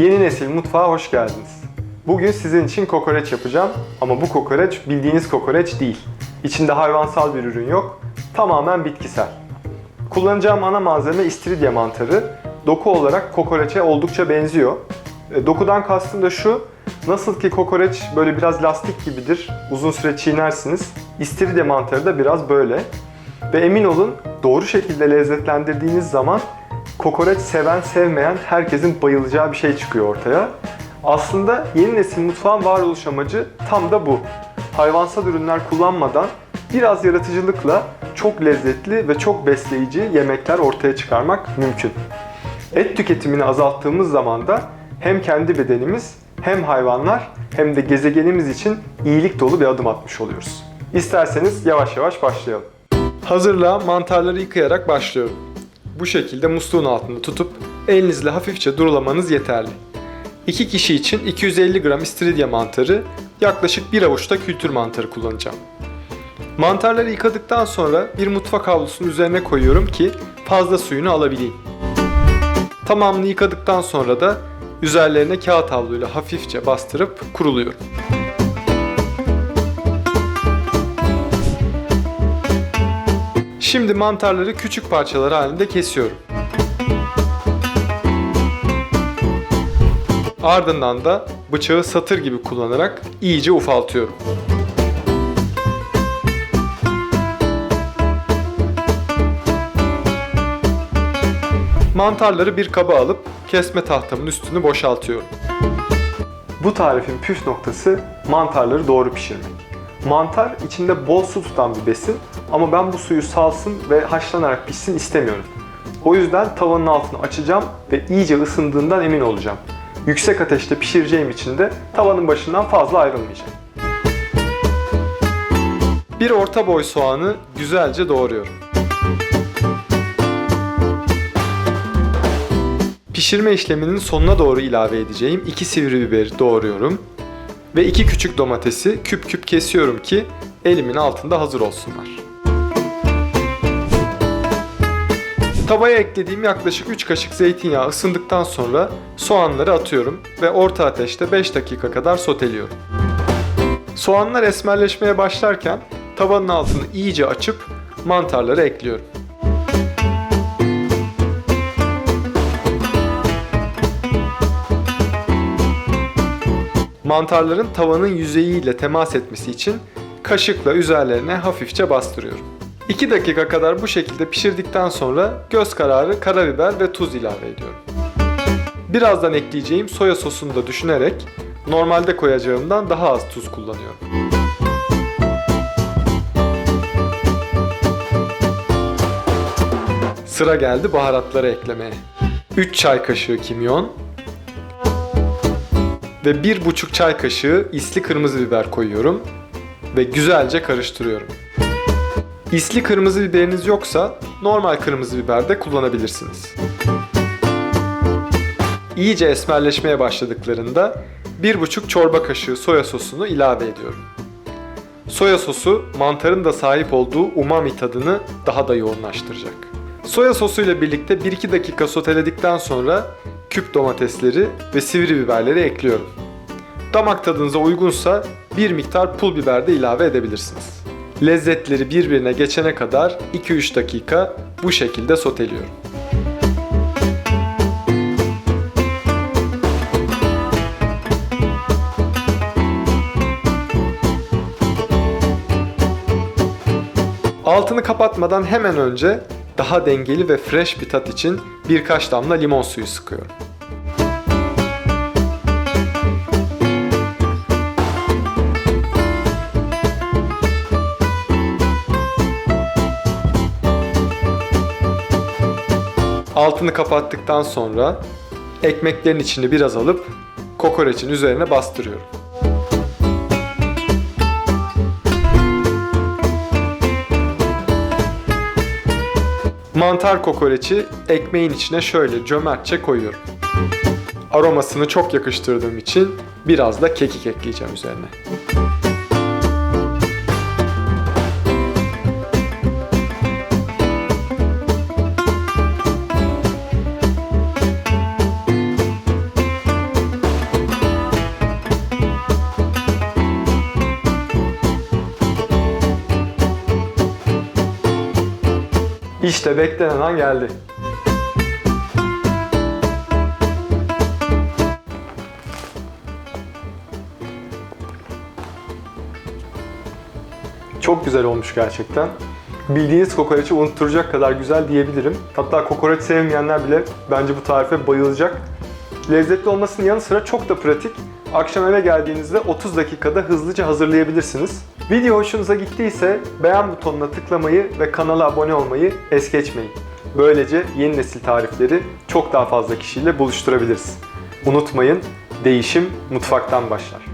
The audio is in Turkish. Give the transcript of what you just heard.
Yeni nesil mutfağa hoş geldiniz. Bugün sizin için kokoreç yapacağım ama bu kokoreç bildiğiniz kokoreç değil. İçinde hayvansal bir ürün yok, tamamen bitkisel. Kullanacağım ana malzeme istiridye mantarı. Doku olarak kokoreçe oldukça benziyor. E, Dokudan kastım da şu, nasıl ki kokoreç böyle biraz lastik gibidir, uzun süre çiğnersiniz. İstiridye mantarı da biraz böyle. Ve emin olun doğru şekilde lezzetlendirdiğiniz zaman kokoreç seven sevmeyen herkesin bayılacağı bir şey çıkıyor ortaya. Aslında yeni nesil mutfağın varoluş amacı tam da bu. Hayvansal ürünler kullanmadan biraz yaratıcılıkla çok lezzetli ve çok besleyici yemekler ortaya çıkarmak mümkün. Et tüketimini azalttığımız zaman da hem kendi bedenimiz hem hayvanlar hem de gezegenimiz için iyilik dolu bir adım atmış oluyoruz. İsterseniz yavaş yavaş başlayalım. Hazırlığa mantarları yıkayarak başlıyorum. Bu şekilde musluğun altında tutup elinizle hafifçe durulamanız yeterli. 2 kişi için 250 gram istiridye mantarı, yaklaşık bir avuçta kültür mantarı kullanacağım. Mantarları yıkadıktan sonra bir mutfak havlusunun üzerine koyuyorum ki fazla suyunu alabileyim. Tamamını yıkadıktan sonra da üzerlerine kağıt havluyla hafifçe bastırıp kuruluyorum. Şimdi mantarları küçük parçalar halinde kesiyorum. Ardından da bıçağı satır gibi kullanarak iyice ufaltıyorum. Mantarları bir kaba alıp kesme tahtamın üstünü boşaltıyorum. Bu tarifin püf noktası mantarları doğru pişirmek. Mantar içinde bol su tutan bir besin ama ben bu suyu salsın ve haşlanarak pişsin istemiyorum. O yüzden tavanın altını açacağım ve iyice ısındığından emin olacağım. Yüksek ateşte pişireceğim için de tavanın başından fazla ayrılmayacağım. Bir orta boy soğanı güzelce doğruyorum. Pişirme işleminin sonuna doğru ilave edeceğim 2 sivri biberi doğruyorum. Ve 2 küçük domatesi küp küp kesiyorum ki elimin altında hazır olsunlar. Tavaya eklediğim yaklaşık 3 kaşık zeytinyağı ısındıktan sonra soğanları atıyorum ve orta ateşte 5 dakika kadar soteliyorum. Soğanlar esmerleşmeye başlarken tavanın altını iyice açıp mantarları ekliyorum. Mantarların tavanın yüzeyiyle temas etmesi için kaşıkla üzerlerine hafifçe bastırıyorum. 2 dakika kadar bu şekilde pişirdikten sonra göz kararı karabiber ve tuz ilave ediyorum. Birazdan ekleyeceğim soya sosunu da düşünerek normalde koyacağımdan daha az tuz kullanıyorum. Sıra geldi baharatları eklemeye. 3 çay kaşığı kimyon, ve 1,5 çay kaşığı isli kırmızı biber koyuyorum ve güzelce karıştırıyorum. İsli kırmızı biberiniz yoksa normal kırmızı biber de kullanabilirsiniz. İyice esmerleşmeye başladıklarında 1,5 çorba kaşığı soya sosunu ilave ediyorum. Soya sosu mantarın da sahip olduğu umami tadını daha da yoğunlaştıracak. Soya sosu ile birlikte 1-2 dakika soteledikten sonra küp domatesleri ve sivri biberleri ekliyorum. Damak tadınıza uygunsa bir miktar pul biber de ilave edebilirsiniz. Lezzetleri birbirine geçene kadar 2-3 dakika bu şekilde soteliyorum. Altını kapatmadan hemen önce daha dengeli ve fresh bir tat için birkaç damla limon suyu sıkıyorum. Altını kapattıktan sonra ekmeklerin içini biraz alıp kokoreçin üzerine bastırıyorum. Mantar kokoreçi ekmeğin içine şöyle cömertçe koyuyorum. Aromasını çok yakıştırdığım için biraz da kekik ekleyeceğim üzerine. İşte beklenen an geldi. Çok güzel olmuş gerçekten. Bildiğiniz kokoreçi unutturacak kadar güzel diyebilirim. Hatta kokoreç sevmeyenler bile bence bu tarife bayılacak. Lezzetli olmasının yanı sıra çok da pratik. Akşam eve geldiğinizde 30 dakikada hızlıca hazırlayabilirsiniz. Video hoşunuza gittiyse beğen butonuna tıklamayı ve kanala abone olmayı es geçmeyin. Böylece yeni nesil tarifleri çok daha fazla kişiyle buluşturabiliriz. Unutmayın, değişim mutfaktan başlar.